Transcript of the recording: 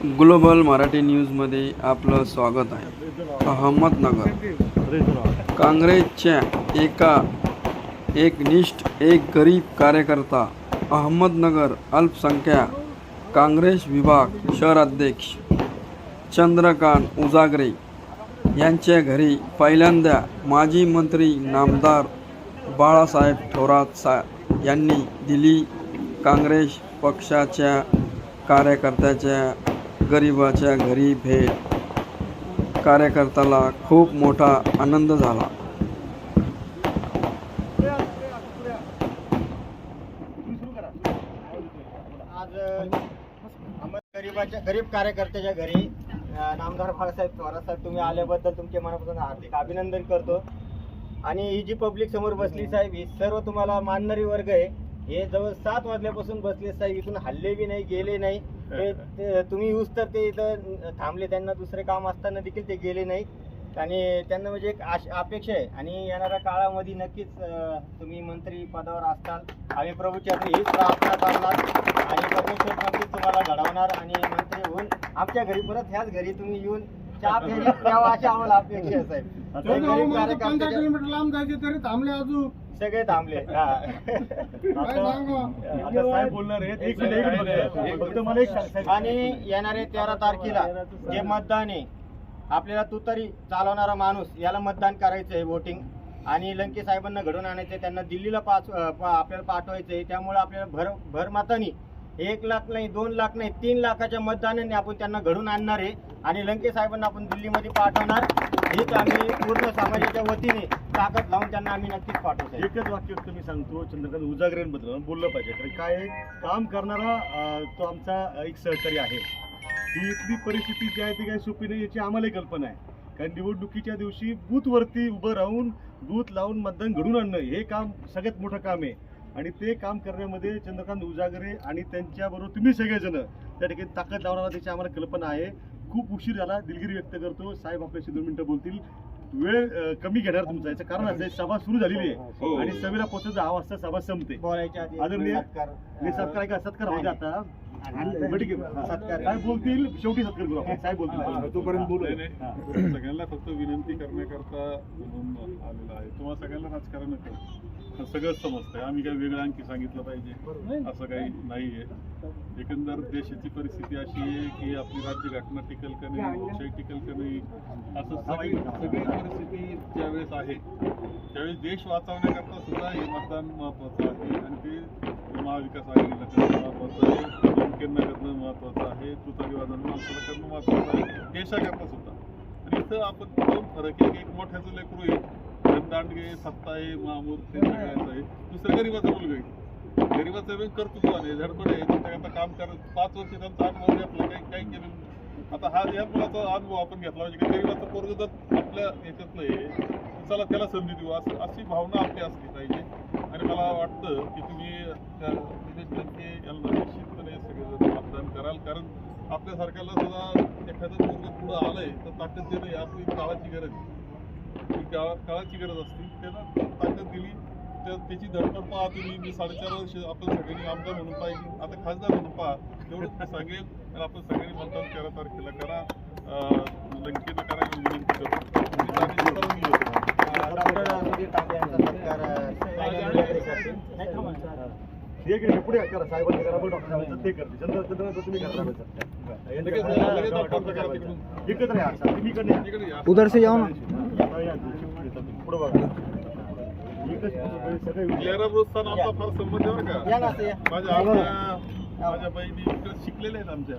Global Marathi न्यूजमध्ये आपलं स्वागत आहे. अहमदनगर. काँग्रेसच्या एका एकनिष्ठ एक गरीब कार्यकर्ता अहमदनगर अल्पसंख्याक काँग्रेस विभाग शहराध्यक्ष चंद्रकांत उजागरे यांच्या घरी पहिल्यांदा माजी मंत्री नामदार बाळासाहेब थोरात सा यांनी दिली काँग्रेस पक्षाच्या कार्यकर्त्याच्या गरिबाच्या घरी भेट. कार्यकर्त्याला खूप मोठा आनंद झाला. आज गरीबाच्या गरीब कार्यकर्त्याच्या घरी नामदार बाळासाहेब थोरात साहेब तुम्ही आल्याबद्दल तुमचे मनापासून हार्दिक अभिनंदन करतो. आणि ही जी पब्लिक समोर बसली साहेब ही सर्व तुम्हाला मानणारी वर्ग आहे. हे जवळ सात वाजल्यापासून बसले साहेब इथून हल्ले बी नाही गेले नाही. ते- ते- तुम्ही येऊस तर ते इथं थांबले त्यांना दुसरे काम असताना देखील ते गेले नाही आणि त्यांना म्हणजे एक आश अपेक्षा आहे. आणि येणाऱ्या काळामध्ये नक्कीच अ, तुम्ही मंत्री पदावर असताल. आम्ही प्रभूची आपली हीच प्रार्थना करणार. आणि परमेश्वर नक्कीच तुम्हाला घडवणार. आणि मंत्री होऊन आमच्या घरी परत ह्याच घरी तुम्ही येऊन चहा अशी आम्हाला अपेक्षा आहे साहेब. मला पंधरा कार्यकर्त्याच्या- किलोमीटर लांब जायचे तरी थांबले अजून. सगळे थांबले. हा. काय सांगू आता साहेब बोलणार आहेत. एक मिनिट एक मिनिट. फक्त मला एक सांग. आणि येणारे तेरा तारखेला जे मतदान आहे आपल्याला तुतारी चालवणारा माणूस याला मतदान करायचं आहे वोटिंग आणि लंके साहेबांना घडून आणायचं आहे त्यांना दिल्लीला पाच अं, पा- आपल्याला पाठवायचं आहे. त्यामुळे आपल्याला भर भर मतानी एक लाख नाही दोन लाख नाही तीन लाखाच्या मतदानाने आपण त्यांना घडून आणणार आहे. आणि लंके साहेबांना आपण दिल्लीमध्ये पाठवणार. हेच आम्ही पूर्ण समाजाच्या वतीने ताकद लावून त्यांना आम्ही नक्कीच पाठवतो एकच वाक्य तुम्ही सांगतो चंद्रकांत उजागरेंबद्दल बोललं पाहिजे. कारण काय आहे, काम करणारा अं, तो आमचा एक सहकारी आहे. ही इथली परिस्थिती जी आहे ती काही सोपी नाही याची आम्हालाही कल्पना आहे. कारण निवडणुकीच्या दिवशी बूथवरती उभं राहून बूथ लावून मतदान घडून आणणं हे काम सगळ्यात मोठं काम आहे. आणि ते काम करण्यामध्ये चंद्रकांत उजागरे आणि त्यांच्याबरोबर तुम्ही सगळेजण त्या ठिकाणी ताकद लावणारा त्याची आम्हाला कल्पना आहे. खूप उशीर झाला दिलगिरी व्यक्त करतो. साहेब आपल्याशी दोन मिनटं बोलतील. वेळ कमी घेणार तुमचा. याचं कारण असं आहे, सभा सुरू झालेली आहे. आणि सभेला पोहोचत दहा वाजता सभा संपते. बोलायच्या आधी आदरणीय- सत्कार मी सत्कार का? सत्कार होते आता. काय बोलतील शेवटी सत्कार करू आपण. साहेब बोलतील. तोपर्यंत बोलू. हा. सगळ्यांना फक्त विनंती करण्याकरता म्हणून आलेला आहे. तुम्हाला सगळ्यांना राजकारण कळतं सगळं समजतंय. आम्ही काही वेगळं आणखी सांगितलं पाहिजे. असं काही नाहीये. एकंदर देशाची परिस्थिती अशी आहे की आपली राज्यघटना टिकल का नाही लोकशाही टिकल का नाही असं सगळी सगळी परिस्थिती ज्यावेळेस आहे त्यावेळेस देश वाचवण्याकरता सुद्धा हे मतदान महत्वाचं आहे. आणि ते महाविकास महत्वाचं आहे करणं महत्वाचं आहे तुतारी वाजवणं माणसाला करणं महत्वाचं आहे देशाकरता सुद्धा. आणि इथं आपण दोन फरक एक एक मोठ्याचं लेकरू आहे धनदांडगे सत्ता आहे मामूर ते सगळ्याचं आहे दुसरं गरीबाचा मुलगा आहे. गरीबाचं वेग कर्तृत्व आहे झडपड आहे त्याच्याकरता काम करत पाच वर्ष त्यांचा अनुभव घेतला काही काही केलं आता हा या मुलाचा अनुभव आपण घेतला म्हणजे की गरीबाचं पोरग जर आपल्या याच्यातलं आहे चला त्याला संधी देऊ असं अशी भावना आपली असली पाहिजे. आणि मला वाटतं की तुम्ही त्या दिनेश लंके यांना निश्चितपणे सगळेजण मतदान कराल. कारण आपल्यासारख्याला सुद्धा एखादं पूर्ण पुढं आलंय तर ताकद देणं आपली काळाची गरज आहे. ही काळाची गरज असते. त्याला ताकद दिली तर त्याची धडपड पहा तुम्ही. मी साडेचार वर्ष आपण सगळ्यांनी आमदार म्हणून पाहिजे आता खासदार म्हणून पहा. एवढंच मी सांगेन आणि आपण सगळ्यांनी मतदान तेरा तारखेला करा. लंकेनं करा विनंती करतो मी आणि सर्वांनी येतो. डॉक्टर सुधीर तांबे यांचा सत्कार अ, नाही, थांबा. हे घे, हे पुढे करा. साहेबांनी करा बरं डॉक्टर साहेबांचं ते करते. चंद्र चंद्रनाथ तुम्ही करा तुम्ही इकडे या. उधर से जाओ ना. पुढे बघा. फार संबंध का. माझ्या आमच्या माझ्या बहिणी इकडे शिकलेल्या आहेत आमच्या.